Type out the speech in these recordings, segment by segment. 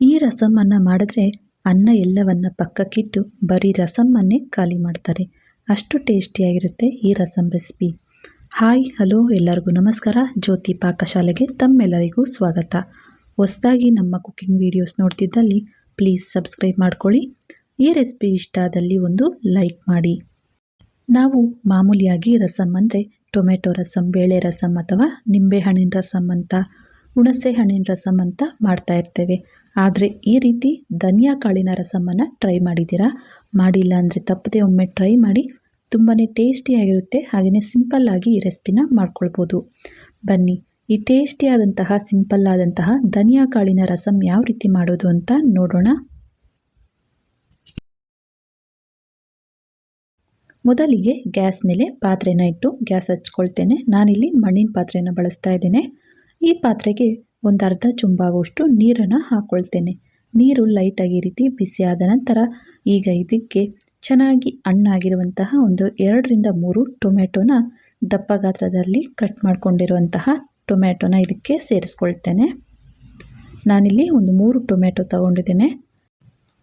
ಈ ರಸಮನ್ನು ಮಾಡಿದ್ರೆ ಅನ್ನ ಎಲ್ಲವನ್ನ ಪಕ್ಕಕ್ಕಿಟ್ಟು ಬರೀ ರಸಮ್ಮನ್ನೇ ಖಾಲಿ ಮಾಡ್ತಾರೆ. ಅಷ್ಟು ಟೇಸ್ಟಿಯಾಗಿರುತ್ತೆ ಈ ರಸಂ ರೆಸಿಪಿ. ಹಾಯ್, ಹಲೋ, ಎಲ್ಲರಿಗೂ ನಮಸ್ಕಾರ. ಜ್ಯೋತಿ ಪಾಕಶಾಲೆಗೆ ತಮ್ಮೆಲ್ಲರಿಗೂ ಸ್ವಾಗತ. ಹೊಸದಾಗಿ ನಮ್ಮ ಕುಕ್ಕಿಂಗ್ ವಿಡಿಯೋಸ್ ನೋಡ್ತಿದ್ದಲ್ಲಿ ಪ್ಲೀಸ್ ಸಬ್ಸ್ಕ್ರೈಬ್ ಮಾಡ್ಕೊಳ್ಳಿ. ಈ ರೆಸಿಪಿ ಇಷ್ಟ ಆದಲ್ಲಿ ಒಂದು ಲೈಕ್ ಮಾಡಿ. ನಾವು ಮಾಮೂಲಿಯಾಗಿ ರಸಂ ಅಂದರೆ ಟೊಮೆಟೊ ರಸಮ್ ಬೇಳೆ ರಸಮ್ ಅಥವಾ ನಿಂಬೆಹಣ್ಣಿನ ರಸಮ್ ಅಂತ, ಹುಣಸೆ ಹಣ್ಣಿನ ರಸಮ್ ಅಂತ ಮಾಡ್ತಾ ಇರ್ತೇವೆ. ಆದರೆ ಈ ರೀತಿ ಧನಿಯಾ ಕಾಳಿನ ರಸಮನ್ನು ಟ್ರೈ ಮಾಡಿದ್ದೀರಾ? ಮಾಡಿಲ್ಲ ಅಂದರೆ ತಪ್ಪದೆ ಒಮ್ಮೆ ಟ್ರೈ ಮಾಡಿ ತುಂಬಾ ಟೇಸ್ಟಿಯಾಗಿರುತ್ತೆ ಹಾಗೆಯೇ ಸಿಂಪಲ್ಲಾಗಿ ಈ ರೆಸಿಪಿನ ಮಾಡ್ಕೊಳ್ಬೋದು. ಬನ್ನಿ, ಈ ಟೇಸ್ಟಿಯಾದಂತಹ ಸಿಂಪಲ್ ಆದಂತಹ ಧನಿಯಾ ಕಾಳಿನ ರಸಂ ಯಾವ ರೀತಿ ಮಾಡೋದು ಅಂತ ನೋಡೋಣ. ಮೊದಲಿಗೆ ಗ್ಯಾಸ್ ಮೇಲೆ ಪಾತ್ರೆನ ಇಟ್ಟು ಗ್ಯಾಸ್ ಹಚ್ಕೊಳ್ತೇನೆ. ನಾನಿಲ್ಲಿ ಮಣ್ಣಿನ ಪಾತ್ರೆನ ಬಳಸ್ತಾ ಇದ್ದೇನೆ. ಈ ಪಾತ್ರೆಗೆ ಒಂದು ಅರ್ಧ ಚುಂಬಾಗುವಷ್ಟು ನೀರನ್ನು ಹಾಕ್ಕೊಳ್ತೇನೆ ನೀರು ಲೈಟಾಗಿ ರೀತಿ ಬಿಸಿಯಾದ ನಂತರ ಈಗ ಇದಕ್ಕೆ ಚೆನ್ನಾಗಿ ಹಣ್ಣಾಗಿರುವಂತಹ ಒಂದು ಎರಡರಿಂದ ಮೂರು ಟೊಮೆಟೊನ ದಪ್ಪ ಗಾತ್ರದಲ್ಲಿ ಕಟ್ ಮಾಡಿಕೊಂಡಿರುವಂತಹ ಟೊಮೆಟೊನ ಇದಕ್ಕೆ ಸೇರಿಸ್ಕೊಳ್ತೇನೆ. ನಾನಿಲ್ಲಿ ಒಂದು ಮೂರು ಟೊಮೆಟೊ ತಗೊಂಡಿದ್ದೇನೆ.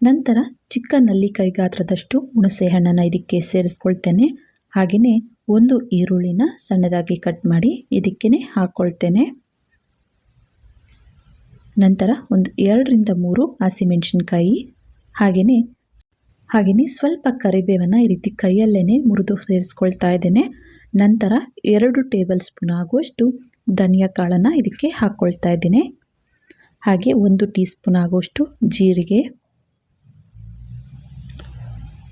ನಂತರ ಚಿಕ್ಕ ನಲ್ಲಿಕಾಯಿ ಗಾತ್ರದಷ್ಟು ಹುಣಸೆ ಹಣ್ಣನ್ನು ಇದಕ್ಕೆ ಸೇರಿಸ್ಕೊಳ್ತೇನೆ. ಹಾಗೆಯೇ ಒಂದು ಈರುಳ್ಳಿನ ಸಣ್ಣದಾಗಿ ಕಟ್ ಮಾಡಿ ಇದಕ್ಕೇ ಹಾಕ್ಕೊಳ್ತೇನೆ ನಂತರ ಒಂದು ಎರಡರಿಂದ ಮೂರು ಹಸಿಮೆಣಸಿನ್ಕಾಯಿ ಹಾಗೆಯೇ ಹಾಗೆಯೇ ಸ್ವಲ್ಪ ಕರಿಬೇವನ್ನು ಈ ರೀತಿ ಕೈಯಲ್ಲೇ ಮುರಿದು ಸೇರಿಸ್ಕೊಳ್ತಾ ಇದ್ದೇನೆ. ನಂತರ ಎರಡು ಟೇಬಲ್ ಸ್ಪೂನ್ ಆಗುವಷ್ಟು ಧನಿಯಾ ಕಾಳನ್ನು ಇದಕ್ಕೆ ಹಾಕ್ಕೊಳ್ತಾ ಇದ್ದೀನಿ. ಹಾಗೆ ಒಂದು ಟೀ ಸ್ಪೂನ್ ಆಗುವಷ್ಟು ಜೀರಿಗೆ,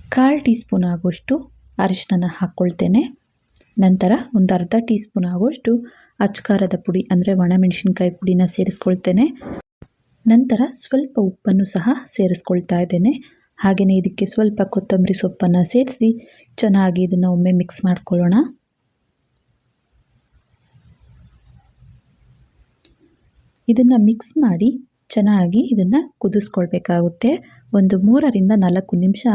ಕಾಲು ಟೀ ಸ್ಪೂನ್ ಆಗುವಷ್ಟು ಅರಿಶಿನ ಹಾಕ್ಕೊಳ್ತೇನೆ ನಂತರ ಒಂದು ಅರ್ಧ ಟೀ ಸ್ಪೂನ್ ಆಗೋಷ್ಟು ಅಚ್ಕಾರದ ಪುಡಿ, ಅಂದರೆ ಒಣಮೆಣಸಿನ್ಕಾಯಿ ಪುಡಿನ ಸೇರಿಸ್ಕೊಳ್ತೇನೆ. ನಂತರ ಸ್ವಲ್ಪ ಉಪ್ಪನ್ನು ಸಹ ಸೇರಿಸ್ಕೊಳ್ತಾ ಇದ್ದೇನೆ. ಹಾಗೆಯೇ ಇದಕ್ಕೆ ಸ್ವಲ್ಪ ಕೊತ್ತಂಬರಿ ಸೊಪ್ಪನ್ನು ಸೇರಿಸಿ ಚೆನ್ನಾಗಿ ಇದನ್ನು ಒಮ್ಮೆ ಮಿಕ್ಸ್ ಮಾಡ್ಕೊಳ್ಳೋಣ. ಇದನ್ನು ಮಿಕ್ಸ್ ಮಾಡಿ ಚೆನ್ನಾಗಿ ಇದನ್ನು ಕುದಿಸ್ಕೊಳ್ಬೇಕಾಗುತ್ತೆ. ಒಂದು ಮೂರರಿಂದ ನಾಲ್ಕು ನಿಮಿಷ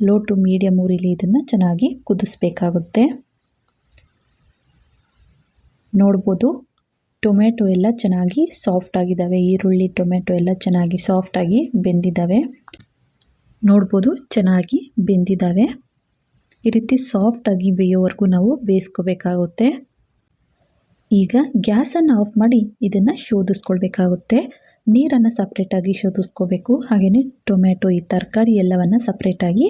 ಲೋ ಟು ಮೀಡಿಯಮ್ ಊರಿಲಿ ಇದನ್ನು ಚೆನ್ನಾಗಿ ಕುದಿಸ್ಬೇಕಾಗುತ್ತೆ. ನೋಡ್ಬೋದು. ಟೊಮೆಟೊ ಎಲ್ಲ ಚೆನ್ನಾಗಿ ಸಾಫ್ಟ್ ಆಗಿದ್ದಾವೆ. ಈರುಳ್ಳಿ, ಟೊಮೆಟೊ ಎಲ್ಲ ಚೆನ್ನಾಗಿ ಸಾಫ್ಟಾಗಿ ಬೆಂದಿದ್ದಾವೆ. ನೋಡ್ಬೋದು, ಚೆನ್ನಾಗಿ ಬೆಂದಿದ್ದಾವೆ. ಈ ರೀತಿ ಸಾಫ್ಟಾಗಿ ಬೇಯೋವರೆಗೂ ನಾವು ಬೇಯಿಸ್ಕೋಬೇಕಾಗುತ್ತೆ. ಈಗ ಗ್ಯಾಸನ್ನು ಆಫ್ ಮಾಡಿ ಇದನ್ನು ಶೋಧಿಸ್ಕೊಳ್ಬೇಕಾಗುತ್ತೆ. ನೀರನ್ನು ಸಪ್ರೇಟಾಗಿ ಶೋಧಿಸ್ಕೋಬೇಕು. ಹಾಗೆಯೇ ಟೊಮೆಟೊ, ಈ ತರಕಾರಿ ಎಲ್ಲವನ್ನು ಸಪ್ರೇಟಾಗಿ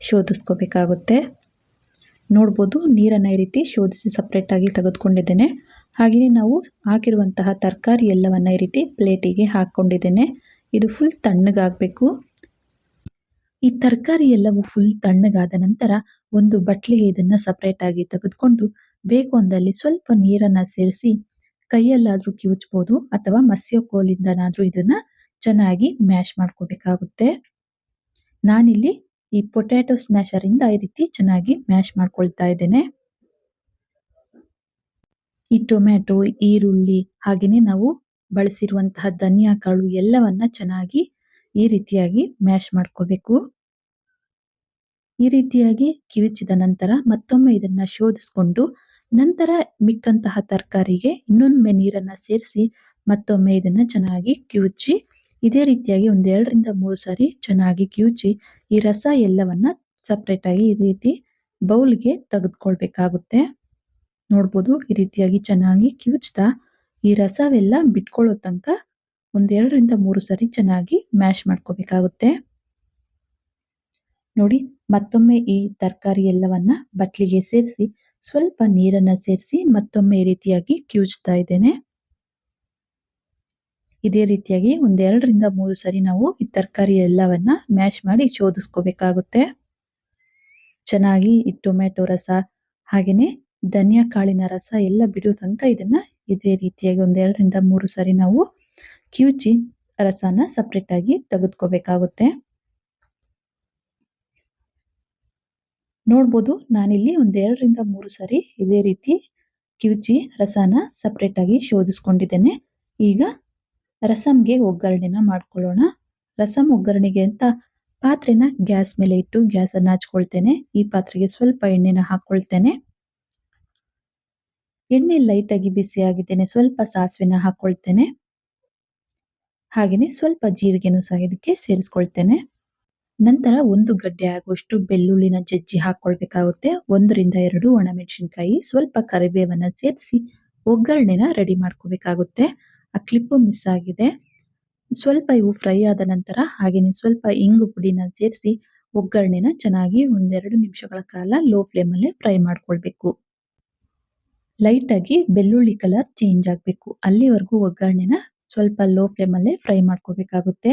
ಶೋಧಿಸ್ಕೋಬೇಕಾಗುತ್ತೆ. ನೋಡ್ಬೋದು, ನೀರನ್ನು ಈ ರೀತಿ ಶೋಧಿಸಿ ಸಪ್ರೇಟಾಗಿ ತೆಗೆದುಕೊಂಡಿದ್ದೇನೆ. ಹಾಗೆಯೇ ನಾವು ಹಾಕಿರುವಂತಹ ತರಕಾರಿ ಎಲ್ಲವನ್ನು ಈ ರೀತಿ ಪ್ಲೇಟಿಗೆ ಹಾಕ್ಕೊಂಡಿದ್ದೇನೆ. ಇದು ಫುಲ್ ತಣ್ಣಗಾಗಬೇಕು. ಈ ತರಕಾರಿ ಎಲ್ಲವೂ ಫುಲ್ ತಣ್ಣಗಾದ ನಂತರ ಒಂದು ಬಟ್ಲಿಗೆ ಇದನ್ನು ಸಪ್ರೇಟಾಗಿ ತೆಗೆದುಕೊಂಡು ಬೇಕು ಅಂದಲ್ಲಿ ಸ್ವಲ್ಪ ನೀರನ್ನು ಸೇರಿಸಿ ಕೈಯಲ್ಲಾದರೂ ಕಿವುಚ್ಬೋದು ಅಥವಾ ಮಸ್ಯ ಕೋಲಿಂದನಾದರೂ ಇದನ್ನು ಚೆನ್ನಾಗಿ ಮ್ಯಾಶ್ ಮಾಡ್ಕೋಬೇಕಾಗುತ್ತೆ. ನಾನಿಲ್ಲಿ ಈ ಪೊಟ್ಯಾಟೊ ಸ್ಮ್ಯಾಶರಿಂದ ಈ ರೀತಿ ಚೆನ್ನಾಗಿ ಮ್ಯಾಶ್ ಮಾಡ್ಕೊಳ್ತಾ ಇದ್ದೇನೆ. ಈ ಟೊಮ್ಯಾಟೊ, ಈರುಳ್ಳಿ ಹಾಗೆಯೇ ನಾವು ಬಳಸಿರುವಂತಹ ಧನಿಯಾ, ಕಾಳು ಎಲ್ಲವನ್ನ ಚೆನ್ನಾಗಿ ಈ ರೀತಿಯಾಗಿ ಮ್ಯಾಶ್ ಮಾಡ್ಕೋಬೇಕು. ಈ ರೀತಿಯಾಗಿ ಕಿವುಚಿದ ನಂತರ ಮತ್ತೊಮ್ಮೆ ಇದನ್ನ ಶೋಧಿಸ್ಕೊಂಡು ನಂತರ ಮಿಕ್ಕಂತಹ ತರಕಾರಿಗೆ ಇನ್ನೊಮ್ಮೆ ನೀರನ್ನ ಸೇರಿಸಿ ಮತ್ತೊಮ್ಮೆ ಇದನ್ನ ಚೆನ್ನಾಗಿ ಕಿವುಚಿ, ಇದೇ ರೀತಿಯಾಗಿ ಒಂದೆರಡರಿಂದ ಮೂರು ಸಾರಿ ಚೆನ್ನಾಗಿ ಕಿವುಚಿ ಈ ರಸ ಎಲ್ಲವನ್ನ ಸಪ್ರೇಟ್ ಆಗಿ ಈ ರೀತಿ ಬೌಲ್ಗೆ ತೆಗೆದುಕೊಳ್ಬೇಕಾಗುತ್ತೆ. ನೋಡ್ಬೋದು. ಈ ರೀತಿಯಾಗಿ ಚೆನ್ನಾಗಿ ಕಿವುಚ್ತಾ ಈ ರಸವೆಲ್ಲ ಬಿಟ್ಕೊಳ್ಳೋ ತನಕ ಒಂದೆರಡರಿಂದ ಮೂರು ಸರಿ ಚೆನ್ನಾಗಿ ಮ್ಯಾಶ್ ಮಾಡ್ಕೋಬೇಕಾಗುತ್ತೆ. ನೋಡಿ, ಮತ್ತೊಮ್ಮೆ ಈ ತರಕಾರಿ ಎಲ್ಲವನ್ನ ಬಟ್ಲಿಗೆ ಸೇರಿಸಿ, ಸ್ವಲ್ಪ ನೀರನ್ನ ಸೇರಿಸಿ ಮತ್ತೊಮ್ಮೆ ಈ ರೀತಿಯಾಗಿ ಕಿವುಚ್ತಾ ಇದ್ದೇನೆ. ಇದೇ ರೀತಿಯಾಗಿ ಒಂದೆರಡರಿಂದ ಮೂರು ಸರಿ ನಾವು ಈ ತರಕಾರಿ ಎಲ್ಲವನ್ನ ಮ್ಯಾಶ್ ಮಾಡಿ ಶೋಧಿಸ್ಕೋಬೇಕಾಗುತ್ತೆ. ಚೆನ್ನಾಗಿ ಈ ಟೊಮೆಟೊ ರಸ ಹಾಗೆಯೇ ಧನಿಯಾ ಕಾಳಿನ ರಸ ಎಲ್ಲ ಬಿಡೋ ತನಕ ಇದನ್ನ ಇದೇ ರೀತಿಯಾಗಿ ಒಂದೆರಡರಿಂದ ಮೂರು ಸಾರಿ ನಾವು ಕಿವುಚಿ ರಸನ ಸಪ್ರೇಟ್ ಆಗಿ ತೆಗೆದುಕೋಬೇಕಾಗುತ್ತೆ. ನೋಡ್ಬೋದು ನಾನಿಲ್ಲಿ ಒಂದೆರಡರಿಂದ ಮೂರು ಸಾರಿ ಇದೇ ರೀತಿ ಕಿವುಚಿ ರಸನ ಸಪ್ರೇಟ್ ಆಗಿ ಶೋಧಿಸ್ಕೊಂಡಿದ್ದೇನೆ. ಈಗ ರಸಮ್ಗೆ ಒಗ್ಗರಣೆನ ಮಾಡ್ಕೊಳ್ಳೋಣ. ರಸಂ ಒಗ್ಗರಣೆಗೆ ಅಂತ ಪಾತ್ರೆನ ಗ್ಯಾಸ್ ಮೇಲೆ ಇಟ್ಟು ಗ್ಯಾಸನ್ನು ಹಚ್ಕೊಳ್ತೇನೆ. ಈ ಪಾತ್ರೆಗೆ ಸ್ವಲ್ಪ ಎಣ್ಣೆನ ಹಾಕ್ಕೊಳ್ತೇನೆ ಎಣ್ಣೆ ಲೈಟಾಗಿ ಬಿಸಿ ಆಗಿದ್ದೇನೆ. ಸ್ವಲ್ಪ ಸಾಸಿವೆನ ಹಾಕ್ಕೊಳ್ತೇನೆ ಹಾಗೆಯೇ ಸ್ವಲ್ಪ ಜೀರಿಗೆನೂ ಸಹ ಇದಕ್ಕೆ ಸೇರಿಸ್ಕೊಳ್ತೇನೆ. ನಂತರ ಒಂದು ಗಡ್ಡೆ ಆಗುವಷ್ಟು ಬೆಳ್ಳುಳ್ಳಿನ ಜಜ್ಜಿ ಹಾಕೊಳ್ಬೇಕಾಗುತ್ತೆ. ಒಂದರಿಂದ ಎರಡು ಒಣಮೆಣಸಿನ್ಕಾಯಿ, ಸ್ವಲ್ಪ ಕರಿಬೇವನ್ನ ಸೇರಿಸಿ ಒಗ್ಗರಣೆನ ರೆಡಿ ಮಾಡ್ಕೋಬೇಕಾಗುತ್ತೆ. ಆ ಕ್ಲಿಪ್ಪು ಮಿಸ್ ಆಗಿದೆ. ಸ್ವಲ್ಪ ಇವು ಫ್ರೈ ಆದ ನಂತರ ಹಾಗೆಯೇ ಸ್ವಲ್ಪ ಇಂಗು ಪುಡಿನ ಸೇರಿಸಿ ಒಗ್ಗರಣೆನ ಚೆನ್ನಾಗಿ ಒಂದೆರಡು ನಿಮಿಷಗಳ ಕಾಲ ಲೋ ಫ್ಲೇಮಲ್ಲೇ ಫ್ರೈ ಮಾಡ್ಕೊಳ್ಬೇಕು. ಲೈಟಾಗಿ ಬೆಳ್ಳುಳ್ಳಿ ಕಲರ್ ಚೇಂಜ್ ಆಗಬೇಕು. ಅಲ್ಲಿವರೆಗೂ ಒಗ್ಗರಣೆನ ಸ್ವಲ್ಪ ಲೋ ಫ್ಲೇಮಲ್ಲೇ ಫ್ರೈ ಮಾಡ್ಕೋಬೇಕಾಗುತ್ತೆ.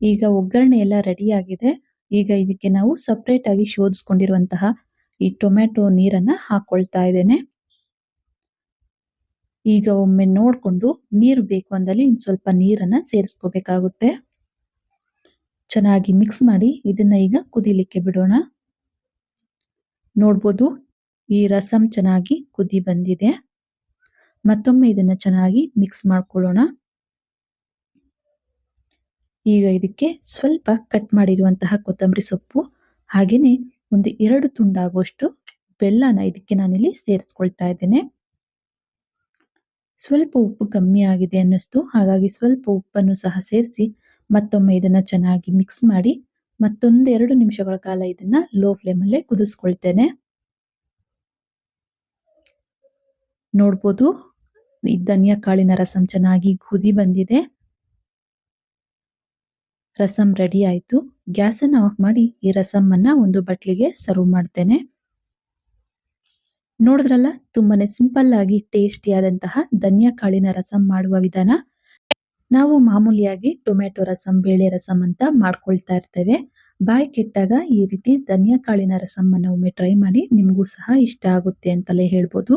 ಈಗ ಒಗ್ಗರಣೆ ಎಲ್ಲ ರೆಡಿ ಆಗಿದೆ. ಈಗ ಇದಕ್ಕೆ ನಾವು ಸಪ್ರೇಟ್ ಆಗಿ ಶೋಧಿಸ್ಕೊಂಡಿರುವಂತಹ ಈ ಟೊಮೆಟೊ ನೀರನ್ನ ಹಾಕೊಳ್ತಾ ಇದ್ದೇನೆ. ಈಗ ಒಮ್ಮೆ ನೋಡಿಕೊಂಡು ನೀರು ಬೇಕು ಅಂದಲ್ಲಿ ಸ್ವಲ್ಪ ನೀರನ್ನ ಸೇರಿಸ್ಕೋಬೇಕಾಗುತ್ತೆ. ಚೆನ್ನಾಗಿ ಮಿಕ್ಸ್ ಮಾಡಿ ಇದನ್ನ ಈಗ ಕುದಿಲಿಕ್ಕೆ ಬಿಡೋಣ. ನೋಡ್ಬೋದು ಈ ರಸಂ ಚೆನ್ನಾಗಿ ಕುದಿ ಬಂದಿದೆ. ಮತ್ತೊಮ್ಮೆ ಇದನ್ನ ಚೆನ್ನಾಗಿ ಮಿಕ್ಸ್ ಮಾಡ್ಕೊಳ್ಳೋಣ. ಈಗ ಇದಕ್ಕೆ ಸ್ವಲ್ಪ ಕಟ್ ಮಾಡಿರುವಂತಹ ಕೊತ್ತಂಬರಿ ಸೊಪ್ಪು, ಹಾಗೇನೆ ಒಂದು ಎರಡು ತುಂಡಾಗುವಷ್ಟು ಬೆಲ್ಲನ ಇದಕ್ಕೆ ನಾನಿಲ್ಲಿ ಸೇರಿಸ್ಕೊಳ್ತಾ ಇದ್ದೇನೆ. ಸ್ವಲ್ಪ ಉಪ್ಪು ಕಮ್ಮಿ ಆಗಿದೆ ಅನ್ನಿಸ್ತು, ಹಾಗಾಗಿ ಸ್ವಲ್ಪ ಉಪ್ಪನ್ನು ಸಹ ಸೇರಿಸಿ ಮತ್ತೊಮ್ಮೆ ಇದನ್ನ ಚೆನ್ನಾಗಿ ಮಿಕ್ಸ್ ಮಾಡಿ ಮತ್ತೊಂದೆರಡು ನಿಮಿಷಗಳ ಕಾಲ ಇದನ್ನ ಲೋ ಫ್ಲೇಮಲ್ಲೇ ಕುದಿಸ್ಕೊಳ್ತೇನೆ. ನೋಡ್ಬೋದು. ಈ ಧನಿಯಾ ಕಾಳಿನ ರಸಂ ಚೆನ್ನಾಗಿ ಕುದಿ ಬಂದಿದೆ. ರಸಂ ರೆಡಿ ಆಯ್ತು. ಗ್ಯಾಸನ್ನು ಆಫ್ ಮಾಡಿ ಈ ರಸಮ್ಮನ್ನ ಒಂದು ಬಟ್ಲಿಗೆ ಸರ್ವ್ ಮಾಡ್ತೇನೆ. ನೋಡಿದ್ರಲ್ಲ, ತುಂಬಾನೇ ಸಿಂಪಲ್ ಆಗಿ ಟೇಸ್ಟಿ ಆದಂತಹ ಧನಿಯಾ ಕಾಳಿನ ರಸಂ ಮಾಡುವ ವಿಧಾನ. ನಾವು ಮಾಮೂಲಿಯಾಗಿ ಟೊಮೆಟೊ ರಸಂ, ಬೇಳೆ ರಸಂ ಅಂತ ಮಾಡ್ಕೊಳ್ತಾ ಇರ್ತೇವೆ. ಬಾಯಿ ಕೆಟ್ಟಾಗ ಈ ರೀತಿ ಧನಿಯಾ ಕಾಳಿನ ರಸಮ್ಮನ್ನ ಒಮ್ಮೆ ಟ್ರೈ ಮಾಡಿ ನಿಮಗೂ ಸಹ ಇಷ್ಟ ಆಗುತ್ತೆ ಅಂತಲೇ ಹೇಳ್ಬೋದು.